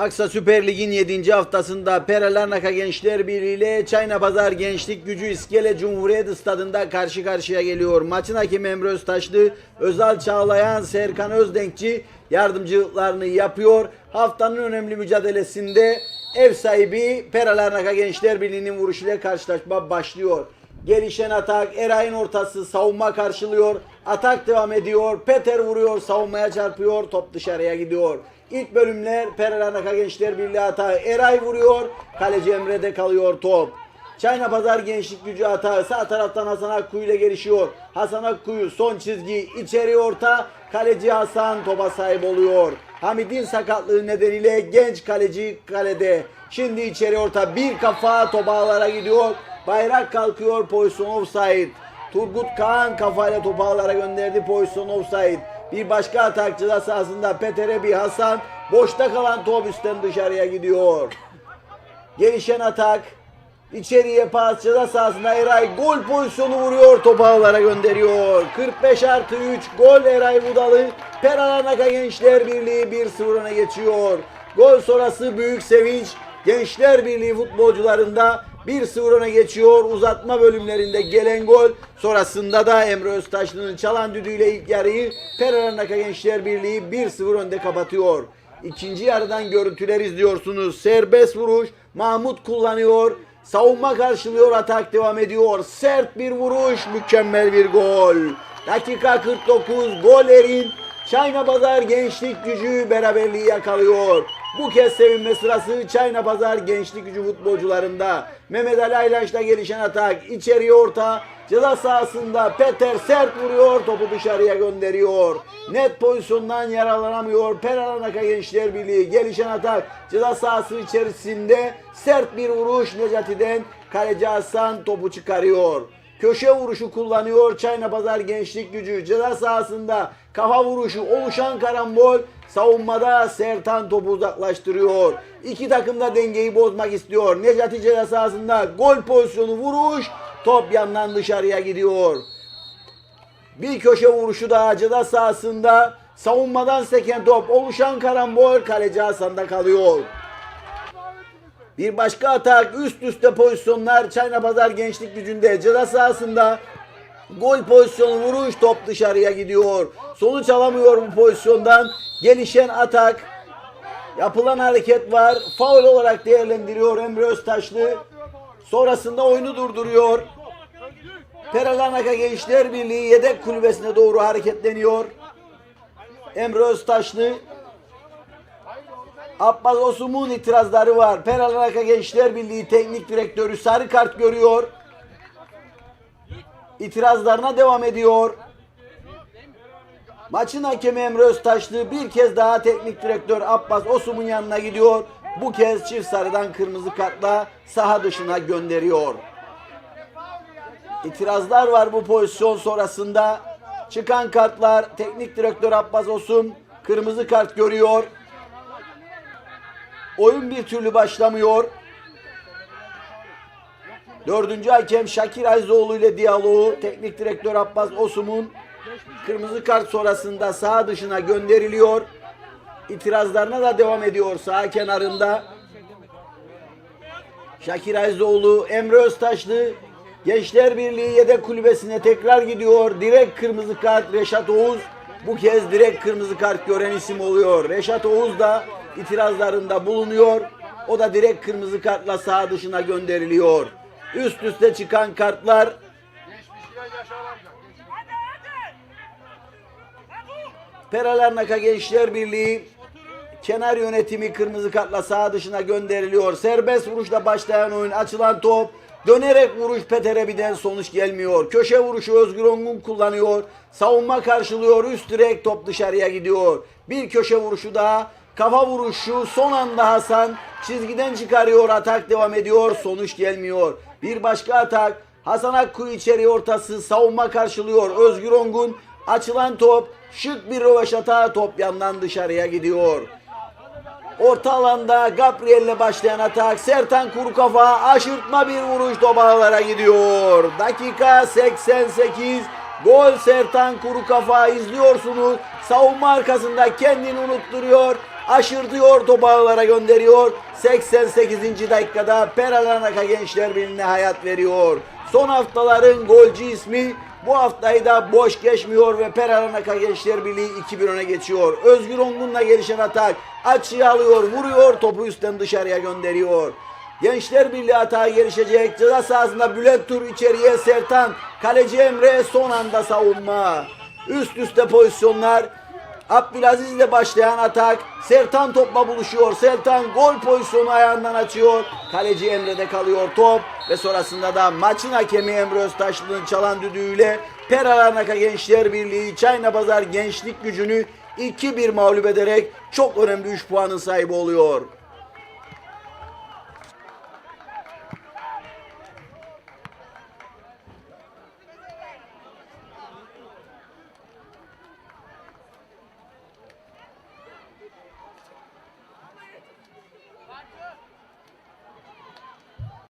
Aksa Süper Lig'in 7. haftasında Peralarnaka Gençler Birliği ile Çayna Pazar Gençlik Gücü İskele Cumhuriyet Stadında karşı karşıya geliyor. Maçın hakemi Emre Öztaşlı, Özal Çağlayan, Serkan Özdenkçi yardımcılıklarını yapıyor. Haftanın önemli mücadelesinde ev sahibi Peralarnaka Gençler Birliği'nin vuruşuyla karşılaşma başlıyor. Gelişen atak, Eray'ın ortası savunma karşılıyor. Atak devam ediyor. Peter vuruyor, savunmaya çarpıyor. Top dışarıya gidiyor. İlk bölümler Peralarnaka Gençler Birliği atağı. Eray vuruyor. Kaleci Emre'de kalıyor top. Çayna Pazar Gençlik Gücü atağı sağ taraftan Hasan Akkuyu ile gelişiyor. Hasan Akkuyu son çizgi içeri orta. Kaleci Hasan topa sahip oluyor. Hamid'in sakatlığı nedeniyle genç kaleci kalede. Şimdi içeri orta bir kafa top ağlara gidiyor. Bayrak kalkıyor pozisyon offside. Turgut Kaan kafayla topu gönderdi pozisyon offside. Bir başka atak ceza sahasında Petere Hasan. Boşta kalan top üstten dışarıya gidiyor. Gelişen atak. İçeriye pas ceza sahasında Eray gol pozisyonu vuruyor topu gönderiyor. 45 artı 3 gol Eray Budalı. Peralarnaka Gençler Birliği 1-0 öne geçiyor. Gol sonrası büyük sevinç. Gençler Birliği futbolcularında 1-0 öne geçiyor. Uzatma bölümlerinde gelen gol sonrasında da Emre Öztaşlı'nın çalan düdüğüyle ilk yarıyı Peralarnaka Gençler Birliği 1-0 önde kapatıyor. İkinci yarıdan görüntüler izliyorsunuz. Serbest vuruş Mahmut kullanıyor. Savunma karşılıyor atak devam ediyor. Sert bir vuruş mükemmel bir gol. Dakika 49 gol Erin. Çayna Pazar Gençlik Gücü beraberliği yakalıyor. Bu kez sevinme sırası Çayna Pazar Gençlik Gücü futbolcularında. Mehmet Ali Aylaş'la gelişen atak. içeriye orta. Ceza sahasında Peter sert vuruyor. Topu dışarıya gönderiyor. Net pozisyondan yaralanamıyor. Peralanaka Gençler Birliği gelişen atak. Ceza sahası içerisinde sert bir vuruş Necati'den. Kaleci Hasan topu çıkarıyor. Köşe vuruşu kullanıyor Çayna Pazar Gençlik Gücü. Ceza sahasında kafa vuruşu oluşan karambol savunmada Sertan topu uzaklaştırıyor. İki takım da dengeyi bozmak istiyor. Necati ceza sahasında gol pozisyonu vuruş. Top yandan dışarıya gidiyor. Bir köşe vuruşu daha ceza sahasında savunmadan seken top oluşan karambol kaleci Hasan'da kalıyor. Bir başka atak üst üste pozisyonlar Çayna Pazar Gençlik Gücü'nde ceza sahasında gol pozisyonu vuruş top dışarıya gidiyor. Sonuç alamıyor bu pozisyondan. Gelişen atak yapılan hareket var. Faul olarak değerlendiriyor Emre Öztaşlı. Sonrasında oyunu durduruyor. Peralanaka Gençler Birliği yedek kulübesine doğru hareketleniyor. Emre Öztaşlı Abbas Osum'un itirazları var. Peralaraka Gençler Birliği Teknik Direktörü sarı kart görüyor. İtirazlarına devam ediyor. Maçın hakemi Emre Öztaşlı bir kez daha teknik direktör Abbas Osum'un yanına gidiyor. Bu kez çift sarıdan kırmızı kartla saha dışına gönderiyor. İtirazlar var bu pozisyon sonrasında. Çıkan kartlar teknik direktör Abbas Osum kırmızı kart görüyor. Oyun bir türlü başlamıyor. Dördüncü hakem Şakir Ayzoğlu ile diyaloğu teknik direktör Abbas Osum'un kırmızı kart sonrasında sağ dışına gönderiliyor. İtirazlarına da devam ediyor sağ kenarında. Şakir Ayzoğlu, Emre Öztaşlı Gençler Birliği yedek kulübesine tekrar gidiyor. Direkt kırmızı kart Reşat Oğuz. Bu kez direkt kırmızı kart gören isim oluyor. Reşat Oğuz da itirazlarında bulunuyor. O da direkt kırmızı kartla sağ dışına gönderiliyor. Üst üste çıkan kartlar Peralarnaka Gençler Birliği kenar yönetimi kırmızı kartla sağ dışına gönderiliyor. Serbest vuruşla başlayan oyun açılan top dönerek vuruş Peterebi'den sonuç gelmiyor. Köşe vuruşu Özgür Ongun kullanıyor. Savunma karşılıyor. Üst direk top dışarıya gidiyor. Bir köşe vuruşu daha. Kafa vuruşu son anda Hasan çizgiden çıkarıyor. Atak devam ediyor. Sonuç gelmiyor. Bir başka atak. Hasan Akkuyu içeri ortası savunma karşılıyor. Özgür Ongun açılan top şık bir röveşata top yandan dışarıya gidiyor. Orta alanda Gabriel'le başlayan atak. Sertan kuru kafa aşırtma bir vuruş top gidiyor. Dakika 88. Gol Sertan kuru kafa izliyorsunuz. Savunma arkasında kendini unutturuyor. Topu ağlara gönderiyor. 88. dakikada Peralanaka Gençler Birliği'ne hayat veriyor. Son haftaların golcü ismi bu haftayı da boş geçmiyor ve Peralanaka Gençler Birliği 2-1 öne geçiyor. Özgür Ongun'la gelişen atak açıya alıyor, vuruyor, topu üstten dışarıya gönderiyor. Gençler Birliği hata gelişecek. Ceza sahasında Bülent Tur içeriye Sertan. Kaleci Emre son anda savunma. Üst üste pozisyonlar. Abdülaziz ile başlayan atak. Sertan topla buluşuyor. Sertan gol pozisyonu ayağından açıyor. Kaleci Emre'de kalıyor top. Ve sonrasında da maçın hakemi Emre Öztaşlı'nın çalan düdüğüyle Peralanaka Gençler Birliği Çayna Pazar gençlik gücünü 2-1 mağlup ederek çok önemli 3 puanın sahibi oluyor.